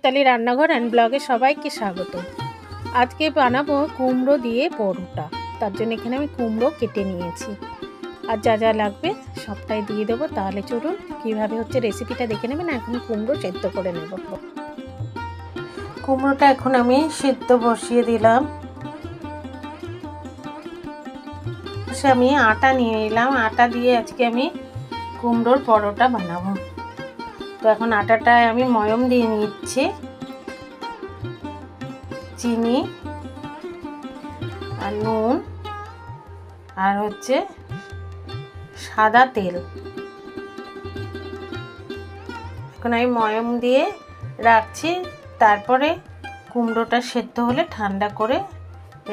Italy রান্নাঘর and ব্লগে সবাইকে স্বাগত। আজকে বানাবো কুমড়ো দিয়ে পরোটা। তার জন্য এখানে আমি কুমড়ো কেটে নিয়েছি। আর যা যা লাগবে সবটাই দিয়ে দেবো। তাহলে চলুন কীভাবে হচ্ছে রেসিপিটা দেখে নেবেন এখন কুমড়ো সেদ্ধ করে নেব। কুমড়োটা এখন আমি সেদ্ধ বসিয়ে দিলাম। আমি আটা নিয়ে এলাম। আটা দিয়ে আজকে আমি কুমড়োর পরোটা বানাবো। তো এখন আটাটায় আমি ময়ম দিয়ে নিচ্ছি। চিনি আর নুন আর হচ্ছে সাদা তেল। এখন আমি ময়ম দিয়ে রাখছি, তারপরে কুমড়োটা সেদ্ধ হলে ঠান্ডা করে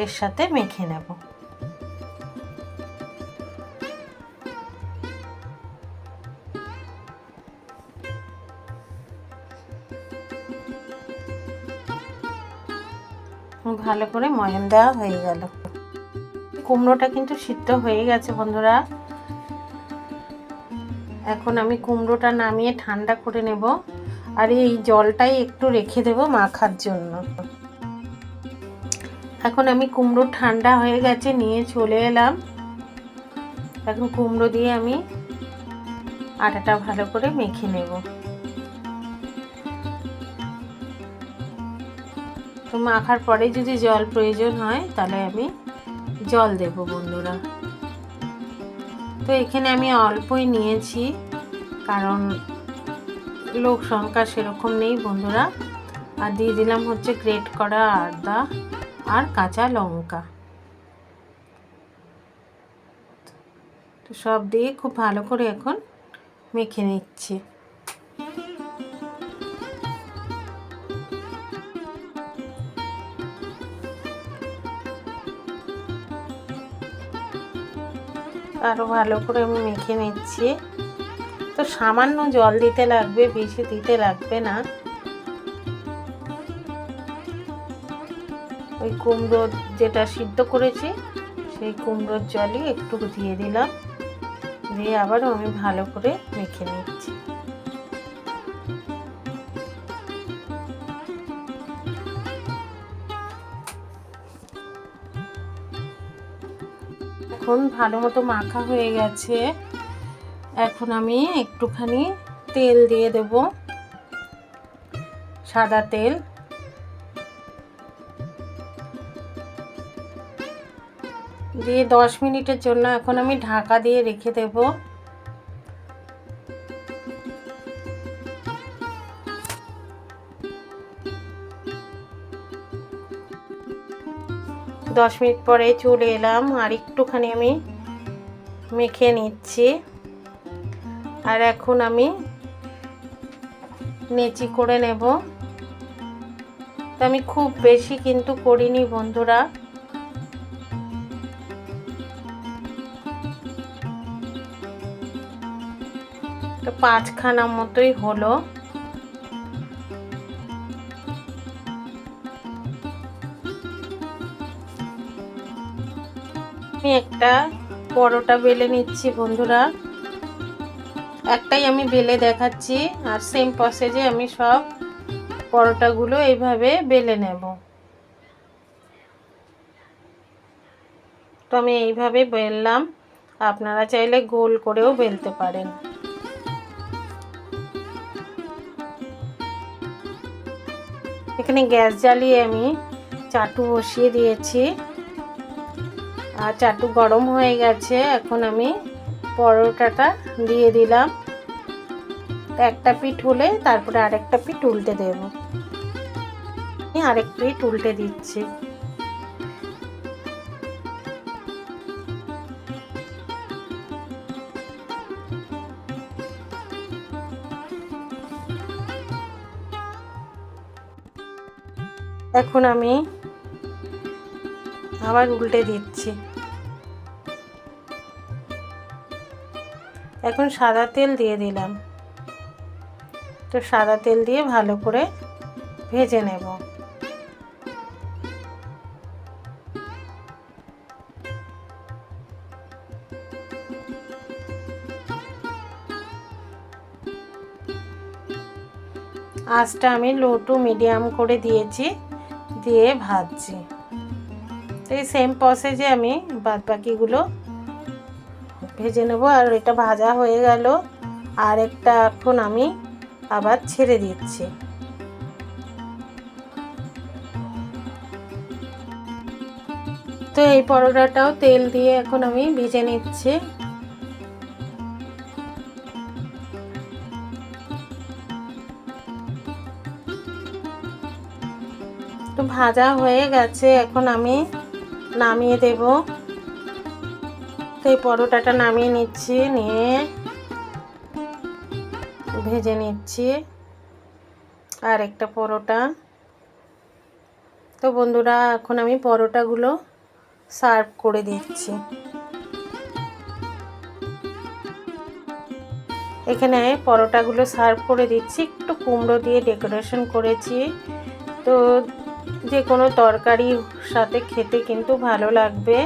এর সাথে মেখে নেব। ভালো করে ময়ম দেওয়া হয়ে গেল। কুমড়োটা কিন্তু সিদ্ধ হয়ে গেছে বন্ধুরা। এখন আমি কুমড়োটা নামিয়ে ঠান্ডা করে নেব আর এই জলটাই একটু রেখে দেব মাখার জন্য। এখন আমি কুমড়ো ঠান্ডা হয়ে গেছে, নিয়ে চলে এলাম। এখন কুমড়ো দিয়ে আমি আটাটা ভালো করে মেখে নেব। তো মাখার পরে যদি জল প্রয়োজন হয়, তাহলে আমি জল দেব বন্ধুরা। তো এখানে আমি অল্পই নিয়েছি, কারণ লোক সংখ্যা সেরকম নেই বন্ধুরা। আর দিয়ে দিলাম হচ্ছে গ্রেট করা আদা আর কাঁচা লঙ্কা। তো সব দিয়ে খুব ভালো করে এখন মেখে নিচ্ছি। আরও ভালো করে আমি মেখে নিচ্ছি। তো সামান্য জল দিতে লাগবে, বেশি দিতে লাগবে না। ওই কুমড়ো যেটা সিদ্ধ করেছি, সেই কুমড়োর জলই একটু দিয়ে দিলাম। দিয়ে আবারও আমি ভালো করে মেখে নিচ্ছি। এখন ভালো মতো মাখা হয়ে গেছে। এখন আমি একটুখানি তেল দিয়ে দেব। সাদা তেল। দিয়ে দশ মিনিটের জন্য এখন আমি ঢাকা দিয়ে রেখে দেব। দশ মিনিট পরে চলে এলাম আর একটুখানি আমি মেখে নিচ্ছি। আর এখন আমি নেচি করে নেব। তো আমি খুব বেশি কিন্তু করিনি বন্ধুরা। তো পাঁচখানা মতোই হলো। আমি একটা পরোটা বেলে নিচ্ছি, বন্ধুরা। একটাই আমি বেলে দেখাচ্ছি, আর সেম প্রসেজে আমি সব পরোটাগুলো এইভাবে বেলে নেব। তো আমি এইভাবে বেললাম। আপনারা চাইলে গোল করেও বেলতে পারেন। এখানে গ্যাস জ্বালিয়ে আমি চাটু বসিয়ে দিয়েছি। আর চাটু গরম হয়ে গেছে, এখন আমি পরোটাটা দিয়ে দিলাম। একটা পিঠ হলে তারপরে আরেকটা পিঠ উল্টে দেব। আরেক পিঠ উল্টে দিচ্ছি। এখন আমি আবার উল্টে দিচ্ছি। এখন সাদা তেল দিয়ে দিলাম। তো সাদা তেল দিয়ে ভালো করে ভেজে নেব। আঁচটা আমি লো টু মিডিয়াম করে দিয়েছি, দিয়ে ভাজছি। তো এই সেম প্রসেসে আমি বাদ বাকিগুলো ভেজে নেব আর এটা ভাজা হয়ে গেল। আর একটা এখন আমি আবার ছেড়ে দিচ্ছি। তো এই পরোটাটাও তেল দিয়ে এখন আমি ভেজে নিচ্ছি। তো ভাজা হয়ে গেছে, এখন আমি নামিয়ে দেব। এই পরোটাটা নামিয়ে নিচ্ছি, নিয়ে ভেজে নিচ্ছি। আর একটা পরোটা। তো বন্ধুরা, এখন আমি পরোটাগুলো সার্ভ করে দিচ্ছি। এখানে পরোটাগুলো সার্ভ করে দিচ্ছি, একটু কুমড়ো দিয়ে ডেকোরেশন করেছি। তো যে কোনো তরকারির সাথে খেতে কিন্তু ভালো লাগবে।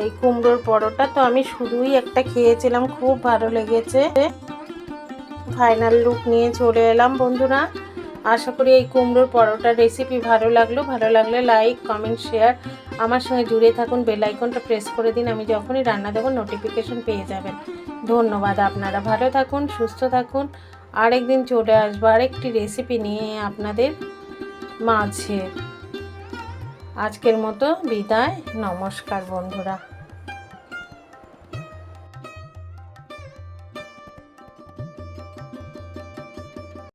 এই কুমড়োর পরোটা তো আমি শুধুই একটা খেয়েছিলাম, খুব ভালো লেগেছে। ফাইনাল লুক নিয়ে চলে এলাম বন্ধুরা। আশা করি এই কুমড়োর পরোটার রেসিপি ভালো লাগল। ভালো লাগলে লাইক কমেন্ট শেয়ার আমার সঙ্গে জুড়ে থাকুন বেল আইকনটা প্রেস করে দিন, আমি যখনই রান্না দেবো নোটিফিকেশন পেয়ে যাবেন। ধন্যবাদ আপনারা। ভালো থাকুন, সুস্থ থাকুন। আরেকদিন চলে আসব, আরেকটি রেসিপি নিয়ে আপনাদের মাঝে। আজকের মতো বিদায়। নমস্কার বন্ধুরা।